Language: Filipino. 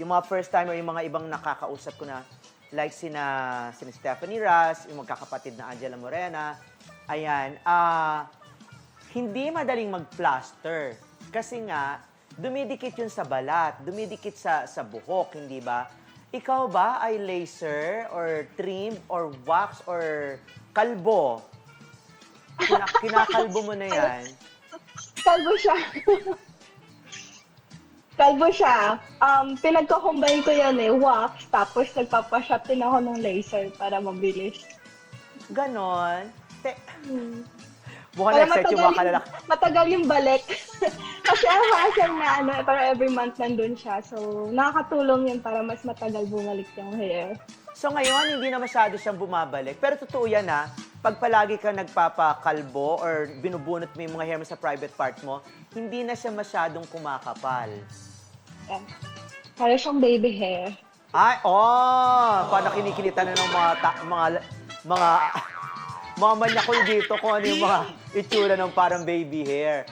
yung mga first timer, yung mga ibang nakakausap ko na, like sina, sina Stephanie Ras, yung magkakapatid na Angela Morena, ayan, ah, hindi madaling mag-plaster. Kasi nga, dumidikit yun sa balat, dumidikit sa, sa buhok, hindi ba? Ikaw ba ay laser or trim or wax or kalbo? Kina, kinakalbo mo na yan. Kalbo siya. Kalbo siya. Um, pinagko-combine ko yan eh, wax, tapos nagpapashot din ako ng laser para mabilis. Ganon. Te, Hmm. mukhang na-excite yung mga kalalaki. matagal yung balik. Kasi ang hassle na ano, para every month nandun siya. So, nakakatulong yun para mas matagal bumalik yung hair. So ngayon, hindi na masyado siyang bumabalik. Pero totoo yan ha, pag palagi ka nagpapakalbo or binubunot mo yung mga hair mo sa private part mo, hindi na siya masyadong kumakapal. Yan. Para siyang baby hair. Ay, oh! Paano kinikilitan na ng mga, ta- mga, mga, mga manyakol dito kung ano yung mga itsura ng parang baby hair.